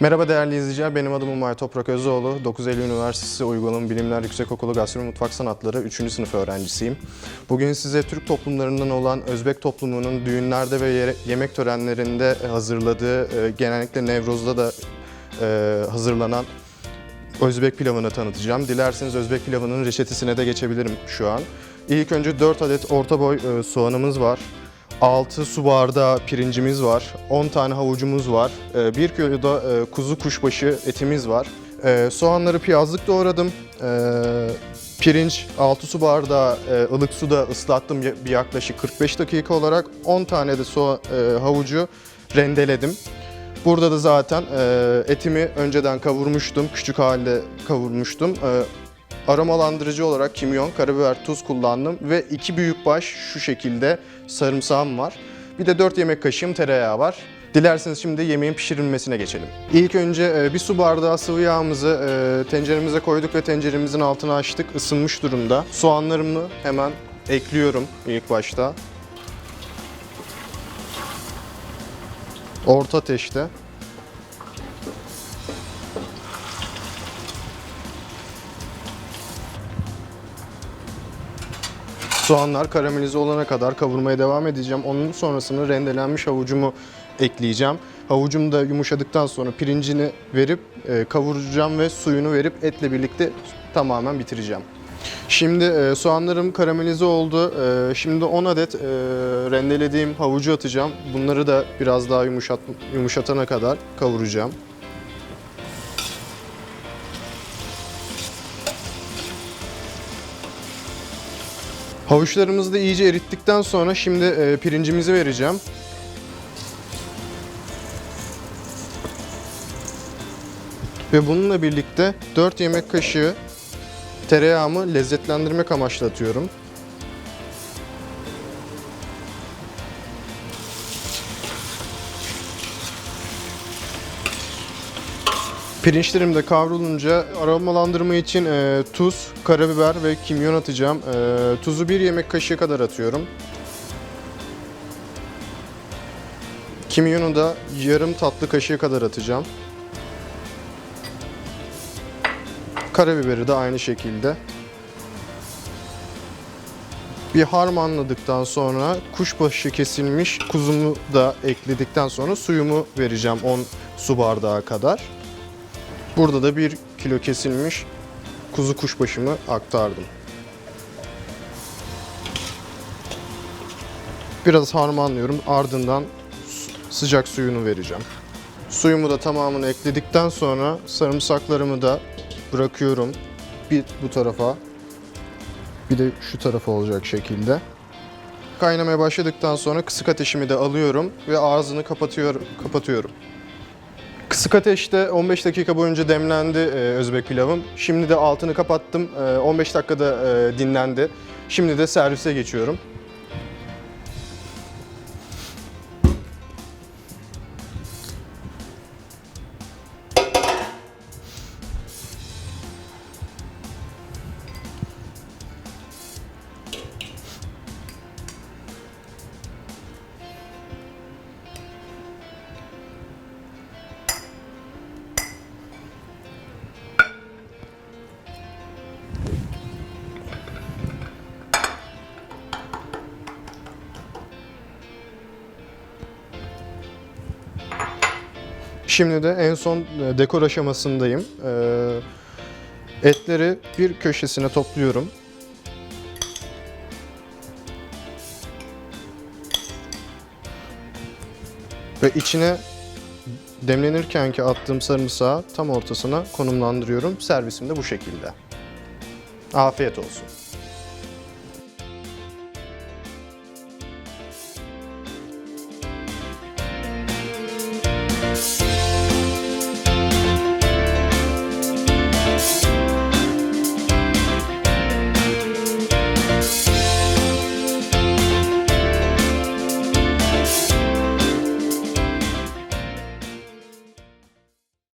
Merhaba değerli izleyiciler, benim adım Umay Toprak Özoğlu. 9 Eylül Üniversitesi Uygulama Bilimler Yüksekokulu Gastronomi Mutfak Sanatları 3. sınıf öğrencisiyim. Bugün size Türk toplumlarından olan Özbek toplumunun düğünlerde ve yemek törenlerinde hazırladığı, e, genellikle Nevruz'da da e, hazırlanan Özbek pilavını tanıtacağım. Dilerseniz Özbek pilavının reçetesine de geçebilirim şu an. İlk önce 4 adet orta boy e, soğanımız var. 6 su bardağı pirincimiz var. 10 tane havucumuz var. 1 kilo da e, kuzu kuşbaşı etimiz var. E, Soğanları piyazlık doğradım. E, Pirinç 6 su bardağı e, ılık suda ıslattım bir yaklaşık 45 dakika olarak. 10 tane de soğa, e, havucu rendeledim. Burada da zaten e, etimi önceden kavurmuştum. Küçük halde kavurmuştum. Aromalandırıcı olarak kimyon, karabiber, tuz kullandım ve iki büyük baş şu şekilde sarımsağım var. Bir de 4 yemek kaşığım tereyağı var. Dilerseniz şimdi yemeğin pişirilmesine geçelim. İlk önce e, bir su bardağı sıvı yağımızı e, tenceremize koyduk ve tenceremizin altını açtık. Isınmış durumda. Soğanlarımı hemen ekliyorum ilk başta. Orta ateşte. Soğanlar karamelize olana kadar kavurmaya devam edeceğim. Onun sonrasını rendelenmiş havucumu ekleyeceğim. Havucum da yumuşadıktan sonra pirincini verip e, kavuracağım ve suyunu verip etle birlikte tamamen bitireceğim. Şimdi e, soğanlarım karamelize oldu. E, şimdi 10 adet rendelediğim havucu atacağım. Bunları da biraz daha yumuşat, yumuşatana kadar kavuracağım. Havuçlarımızı da iyice erittikten sonra şimdi e, pirincimizi vereceğim. Ve bununla birlikte 4 yemek kaşığı tereyağımı lezzetlendirmek amaçlı atıyorum. Pirinçlerim de kavrulunca aromalandırma için e, tuz, karabiber ve kimyon atacağım. E, tuzu bir yemek kaşığı kadar atıyorum. Kimyonu da yarım tatlı kaşığı kadar atacağım. Karabiberi de aynı şekilde. Bir harmanladıktan sonra kuşbaşı kesilmiş kuzumu da ekledikten sonra suyumu vereceğim 10 su bardağı kadar. Burada da 1 kilo kesilmiş kuzu kuşbaşımı aktardım. Biraz harmanlıyorum ardından sıcak suyunu vereceğim. Suyumu da tamamını ekledikten sonra sarımsaklarımı da bırakıyorum. Bir bu tarafa bir de şu tarafa olacak şekilde. Kaynamaya başladıktan sonra kısık ateşimi de alıyorum ve ağzını kapatıyorum. kapatıyorum. Kısık ateşte 15 dakika boyunca demlendi e, Özbek pilavım. Şimdi de altını kapattım. E, 15 dakikada e, dinlendi. Şimdi de servise geçiyorum. Şimdi de en son e, dekor aşamasındayım. E, etleri bir köşesine topluyorum. Ve içine demlenirken ki attığım sarımsağı tam ortasına konumlandırıyorum. Servisim de bu şekilde. Afiyet olsun.